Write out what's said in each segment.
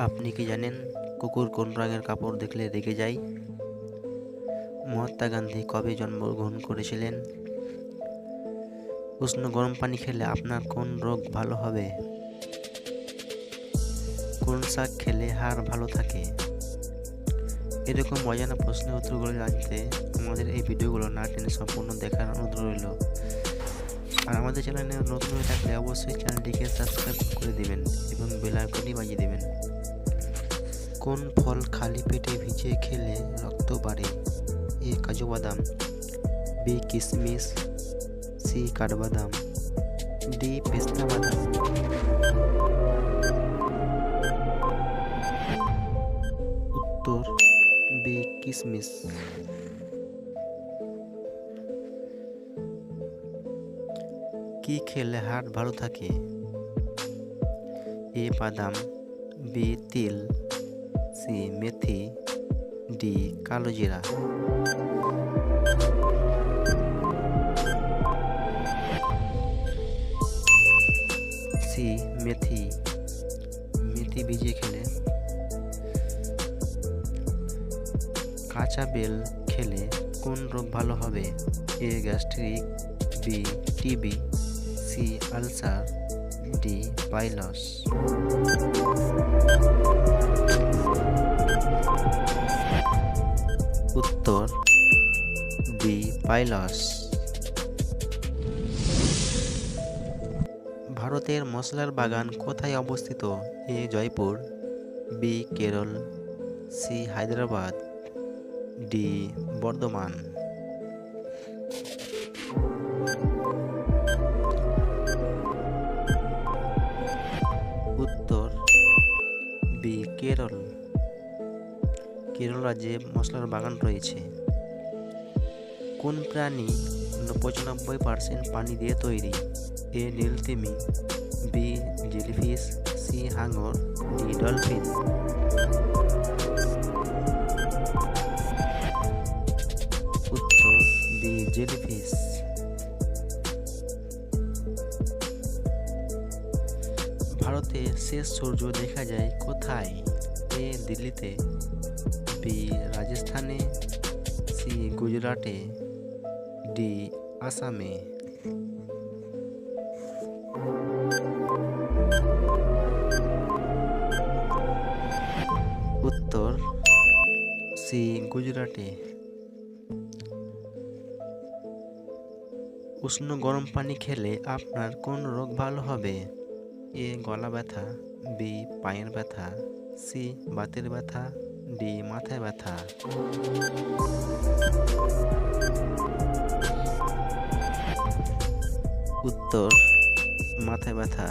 আপনি কি জানেন কুকুর কোন রঙের কাপড় দেখলে রেগে যায়? মহাত্মা গান্ধী কবে জন্মগ্রহণ করেছিলেন? উষ্ণ গরম পানি খেলে আপনার কোন রোগ ভালো হবে? কোন শাক খেলে হাড় ভালো থাকে? এরকম অজানা প্রশ্নের উত্তরগুলো জানতে আমাদের এই ভিডিওগুলো না টেনে সম্পূর্ণ দেখার অনুরোধ রইল। আর আমাদের চ্যানেলে নতুন হয়ে থাকলে অবশ্যই চ্যানেলটিকে সাবস্ক্রাইব করে দিবেন এবং বেল বাজিয়ে দেবেন। কোন ফল খালি পেটে ভিজিয়ে খেলে রক্ত বাড়ে? এ কাজু বাদাম বি কিশমিশ সি কাঠবাদাম, ডি পেস্তা বাদাম। উত্তর, বি কিশমিশ কি খেলে হাড় ভালো থাকে? এ বাদাম, বি তিল। সি মেথি ডি কালো জিরা সি মেথি মেথি ভিজিয়ে খেলে কাঁচা বেল খেলে কোন রোগ ভালো হবে A gastric B TB C ulcer D piles উত্তর বি, পাইলস। ভারতের মশলার বাগান কোথায় অবস্থিত? A, Jaipur, B, Kerala, C, Hyderabad, D, Bardhaman. Kerala রাজ্যে মশলার বাগান রয়েছে, কোন প্রাণী পঁচানব্বই পার্সেন্ট পানি দিয়ে তৈরি? এ নীলতিমি, বি জেলিফিশ, সি হাঙর, ডি ডলফিন। উত্তর, বি জেলিফিশ। ভারতে শেষ সূর্য দেখা যায় কোথায়? এ দিল্লিতে। বি রাজস্থানে, সি গুজরাটে, ডি আসামে। উত্তর, সি গুজরাটে। উষ্ণ গরম পানি খেলে আপনার কোন রোগ ভালো হবে? এ গলা ব্যথা, বি পায়ের ব্যথা, সি বাতের ব্যথা ডি মাথায় ব্যথা। উত্তর, মাথায় ব্যথা।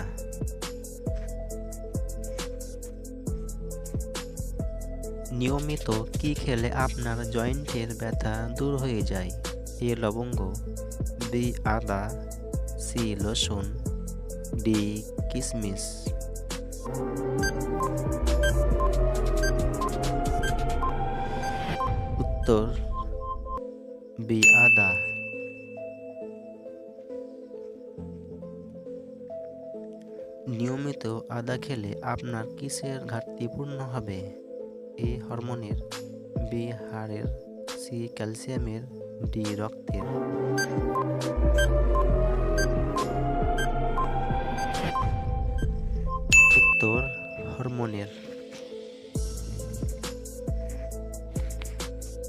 নিয়মিত কি খেলে আপনার জয়েন্টের ব্যথা দূর হয়ে যায়? এ লবঙ্গ, বি আদা, সি লসুন, ডি কিশমিশ উত্তর, বি, আদা। নিয়মিত আদা খেলে আপনার কিসের ঘাটতি পূর্ণ হবে? এ হরমোনের, বি, হাড়ের, সি, ক্যালসিয়ামের, ডি, রক্তের। উত্তর, হরমোনের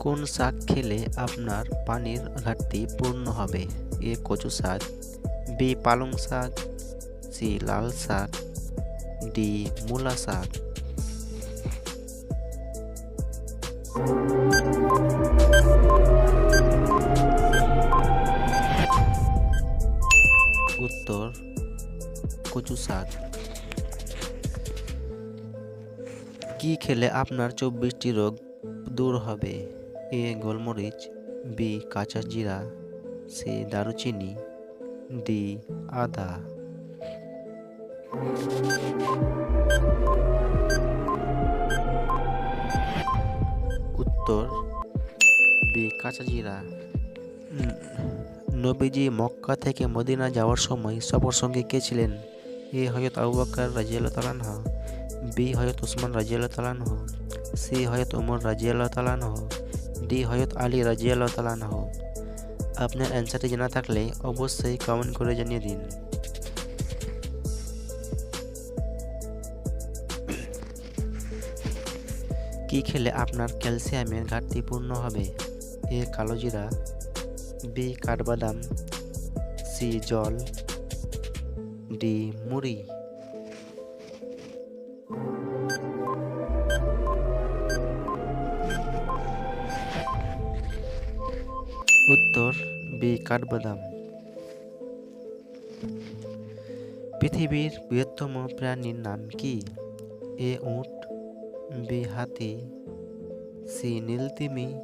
কোন শাক খেলে আপনার পানির ঘাটতি পূর্ণ হবে? এ কচু শাক, বি পালং শাক, সি লাল শাক, ডি মূলা শাক। উত্তর, কচু শাক। কি খেলে আপনার চব্বিশটি রোগ দূর হবে? এ গোলমরিচ, বি কাঁচা জিরা, সি দারুচিনি, ডি আদা। উত্তর, বি কাঁচা জিরা। নবীজি মক্কা থেকে মদিনা যাওয়ার সময় সফর সঙ্গে কে ছিলেন? এ হয়ত আবু বকর রাজিয়াল্লাহ তালানহ বি হয়ত উসমান রাজিয়াল্লাহ তালানহ সি হয়ত ওমর রাজিয়াল্লাহ তালানহ ডি হয়ত আলী রাজিয়াল্লাহ তালানহ আপনার অ্যান্সারটি জানা থাকলে অবশ্যই কমেন্ট করে জানিয়ে দিন। কি খেলে আপনার ক্যালসিয়ামের ঘাটতি পূর্ণ হবে? এ কালোজিরা বি কাঠবাদাম, সি জল, ডি মুড়ি। উত্তর, বি, কাঠবাদাম। পৃথিবীর বৃহত্তম প্রাণীর নাম কি? এ, উট, বি, হাতি, সি, নীলতিমি,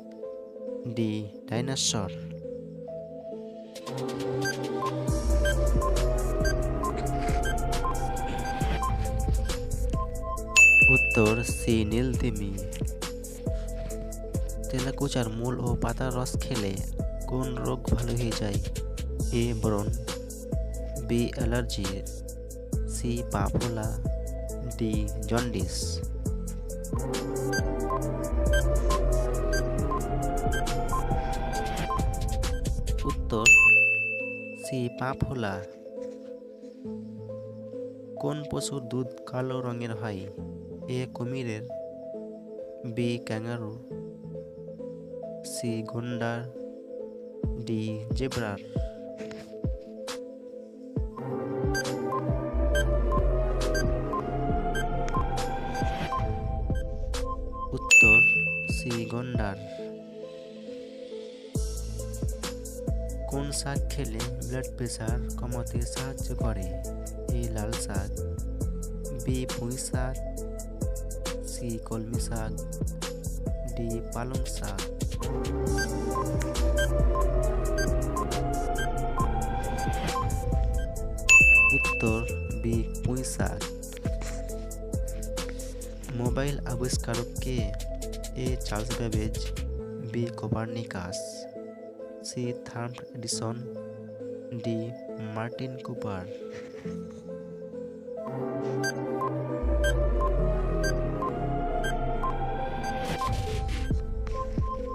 ডি, ডাইনোসর। উত্তর, সি, নীলতিমি। তেলাকুচার মূল ও পাতার রস খেলে কোন রোগ ভালো হয়ে যায়? এ ব্রণ। B allergy. সি পা ফোলা ডি জন্ডিস। উত্তর। সি পা ফোলা কোন পশুর দুধ কালো রঙের হয়? এ কুমিরের। B kangaroo. সি গন্ডার। ডি জেব্রার উত্তর সি গন্ডার কোন শাক খেলে ব্লাড প্রেশার কমাতে সাহায্য করে? এ লাল শাক, বি পুঁই শাক, সি কলমি শাক, ডি পালং শাক। মোবাইল আবিষ্কারক কে A Charles Babbage B Copernicus C Thomas Edison D Martin Cooper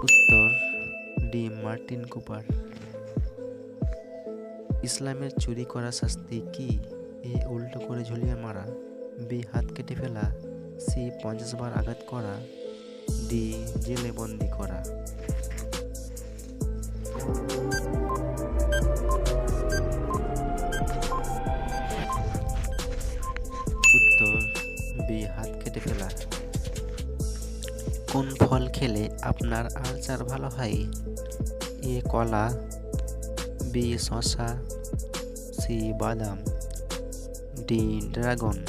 উত্তর ডি মার্টিন কুপার ইসলামের চুরি করা শাস্তি কি? এ উল্টো করে ঝুলিয়ে মারা বি হাত কেটে ফেলা সি পঞ্চাশ বার আঘাত করা ডি জেলে বন্দি করা। উত্তর, বি, হাত কেটে ফেলা। কোন ফল খেলে আপনার আলচার ভালো হয়? এ, কলা, বি শশা সি, বাদাম, ডি, ড্রাগন।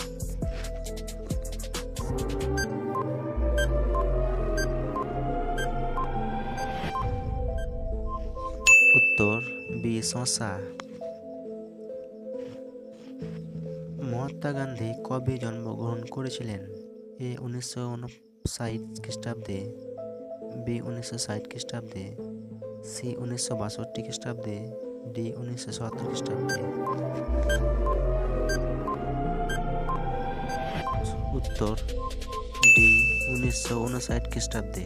উত্তর বি, শশা। মহাত্মা গান্ধী কবে জন্মগ্রহণ করেছিলেন? এ, উনিশশো উনষাট খ্রিস্টাব্দে। বি, উনিশশো ষাট খ্রিস্টাব্দে। সি, উনিশশো বাষট্টি খ্রিস্টাব্দে। ডি, উনিশশো সত্তর খ্রিস্টাব্দে। উত্তর ডি, উনিশশো উনষাট খ্রিস্টাব্দে।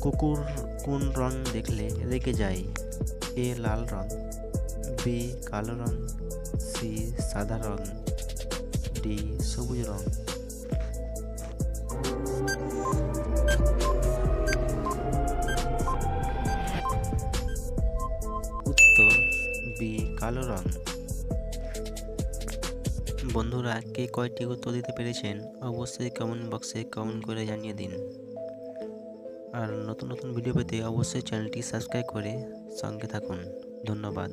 কুকুর কোন রং দেখলে রেগে যায়? এ লাল রং বি কালো রং সি সাদা রং ডি সবুজ রং। উত্তর বি কালো রং। বন্ধুরা, কে কয়টি উত্তর দিতে পেরেছেন? অবশ্যই কমেন্ট বক্সে কমেন্ট করে জানিয়ে দিন। আর নতুন নতুন ভিডিও পেতে অবশ্যই চ্যানেলটি সাবস্ক্রাইব করে সঙ্গে থাকুন। ধন্যবাদ।